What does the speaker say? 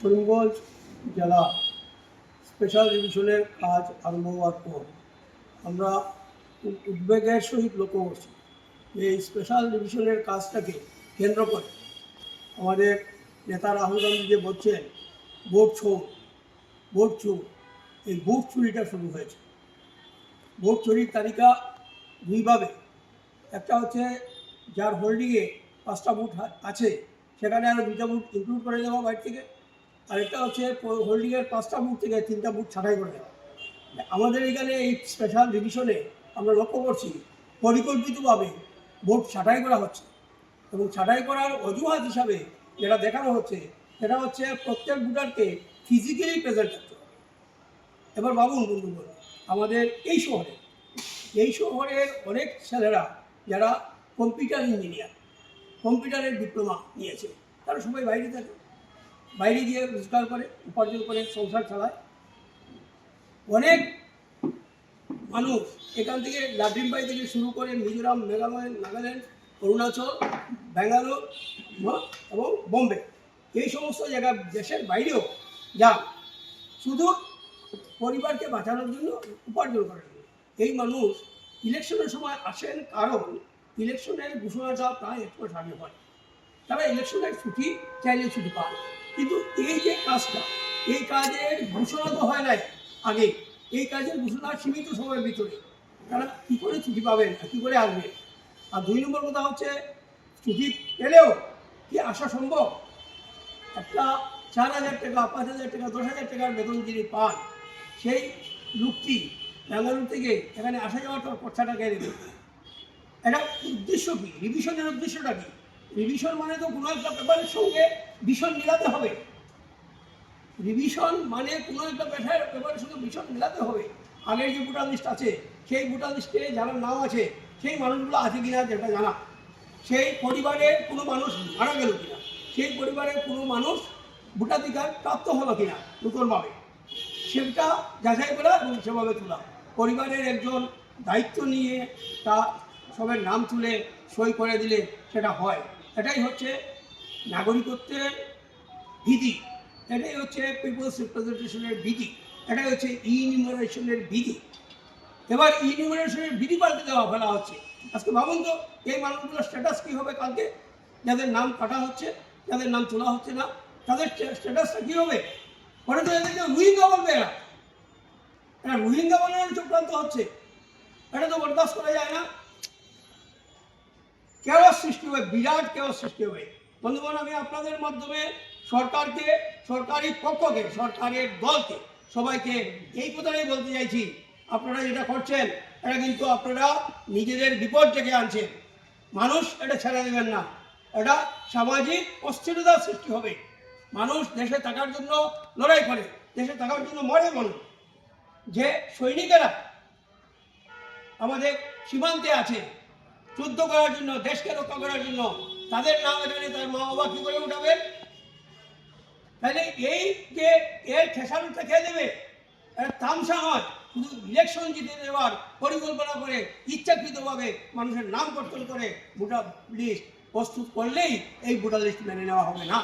করিমগঞ্জ জেলা স্পেশাল রিভিশনের কাজ আরম্ভ হওয়ার পর আমরা উদ্বেগের সহিত লক্ষ্য করছি। এই স্পেশাল ডিভিশনের কাজটাকে কেন্দ্র করে আমাদের নেতা রাহুল গান্ধী যে বলছেন, ভোট চোর ভোট চোর, এই ভোট চুরিটা শুরু হয়েছে। ভোট চুরির তালিকা দুইভাবে। একটা হচ্ছে যার হোল্ডিংয়ে পাঁচটা বুট আছে, সেখানে আরও দুইটা বুট ইনক্লুড করে দেওয়া বাইরে থেকে। আরেকটা হচ্ছে হোল্ডিংয়ের পাঁচটা বুট থেকে তিনটা বুট ছাঁটাই করে দেওয়া। আমাদের এখানে এই স্পেশাল ডিভিশনে আমরা লক্ষ্য করছি, পরিকল্পিতভাবে ভোট ছাঁটাই করা হচ্ছে এবং ছাঁটাই করার অজুহাত হিসাবে যেটা দেখানো হচ্ছে, সেটা হচ্ছে প্রত্যেক ভোটারকে ফিজিক্যালি প্রেজেন্ট করতে হবে। এবার ভাবুন বন্ধুগণ আমাদের এই শহরে, এই শহরের অনেক ছেলেরা যারা কম্পিউটার ইঞ্জিনিয়ার কম্পিউটারের ডিপ্লোমা নিয়েছে, তারা সবাই বাইরে থাকে। বাইরে গিয়ে রোজগার করে, উপার্জন করে, সংসার চালায়। অনেক মানুষ এখান থেকে লাড্রিমবাই থেকে শুরু করে মিজোরাম, মেঘালয়, নাগাল্যান্ড, অরুণাচল, ব্যাঙ্গালোর এবং বোম্বে। এই সমস্ত জায়গা, দেশের বাইরেও যান শুধু পরিবারকে বাঁচানোর জন্য, উপার্জন করার জন্য। এই মানুষ ইলেকশনের সময় আসেন কারণ ইলেকশনের ঘোষণাটা প্রায় এক মাস আগে হয় তারা ইলেকশনের ছুটি চাইলে ছুটি পান কিন্তু এই যে কাজটা, এই কাজের ঘোষণা তো হয় নাই আগে। এই কাজের ঘোষণা সীমিত সময়ের ভিতরে। তারা কী করে ছুটি পাবেন কী করে আসবেন? আর দুই নম্বর কথা হচ্ছে, ছুটি পেলেও কি আসা সম্ভব? একটা চার হাজার টাকা, পাঁচ হাজার টাকা, দশ হাজার টাকার বেতন যিনি পান, সেই লোকটি ব্যাঙ্গালুরু থেকে এখানে আসা যাওয়ার পর খরচাটা কে দেবে? এটা উদ্দেশ্য কি? রিভিশনের উদ্দেশ্যটা কি? রিভিশন মানে তো কোনো একটা পেপারের সঙ্গে ভীষণ মিলাতে হবে। রিভিশন মানে কোনো একটা পেশার পেপারের সঙ্গে ভীষণ মিলাতে হবে। আগের যে ভোটার লিস্ট আছে, সেই ভোটার লিস্টে যারা নাম আছে, সেই মানুষগুলো আছে কিনা যেটা জানা। সেই পরিবারের কোনো মানুষ মারা গেল কিনা, সেই পরিবারের কোনো মানুষ ভোটাধিকার প্রাপ্ত হলো কিনা, নতুনভাবে। সেটা যাচাই করা এবং সেভাবে তোলা। পরিবারের একজন দায়িত্ব নিয়ে তা সবের নাম তুলে সই করে দিলে সেটা হয়। এটাই হচ্ছে নাগরিকত্বের বিধি এটাই হচ্ছে পিপলস রিপ্রেজেন্টেশনের বিধি এটাই হচ্ছে ইনিউমারেশনের বিধি এবার ইনিউমারেশনের বিধি পাল্টে দেওয়া ফেলা হচ্ছে। আজকে ভাবুন তো, এই মানুষগুলোর স্ট্যাটাস কী হবে কালকে? যাদের নাম কাটা হচ্ছে, যাদের নাম তোলা হচ্ছে না, তাদের স্ট্যাটাসটা কী হবে? পরে তো এদেরকে রোহিঙ্গা বলবে এরা। এরা রোহিঙ্গা বানানোর চক্রান্ত হচ্ছে। এটা তো বরদাস্ত করা যায় না। কেওয়াস সৃষ্টি হবে, বিরাট কেওয়াস সৃষ্টি হবে। বন্ধুগণ, আমি আপনাদের মাধ্যমে সরকারকে, সরকারি পক্ষকে, সরকারের দলকে, সবাইকে এই কথাটাই বলতে চাইছি। আপনারা যেটা করছেন, এটা কিন্তু আপনারা নিজেদের বিপদ ডেকে আনছেন। মানুষ এটা ছেড়ে দেবেন না। এটা সামাজিক অস্থিরতার সৃষ্টি হবে। মানুষ দেশে থাকার জন্য লড়াই করে, দেশে থাকার জন্য মরে মানুষ যে সৈনিকেরা আমাদের সীমান্তে আছে, যুদ্ধ করার জন্য, দেশকে রক্ষা করার জন্য তাদের নাম এখানে তার মা বাবা কি করে উঠাবেন তাহলে এই যে এর খেসারুটা খেয়ে দেবে? তামসা হয়। শুধু ইলেকশন জিতে দেওয়ার পরিকল্পনা করে, ইচ্ছাকৃতভাবে মানুষের নাম কর্তন করে ভোটার লিস্ট প্রস্তুত করলেই এই ভোটার লিস্ট মেনে নেওয়া হবে না।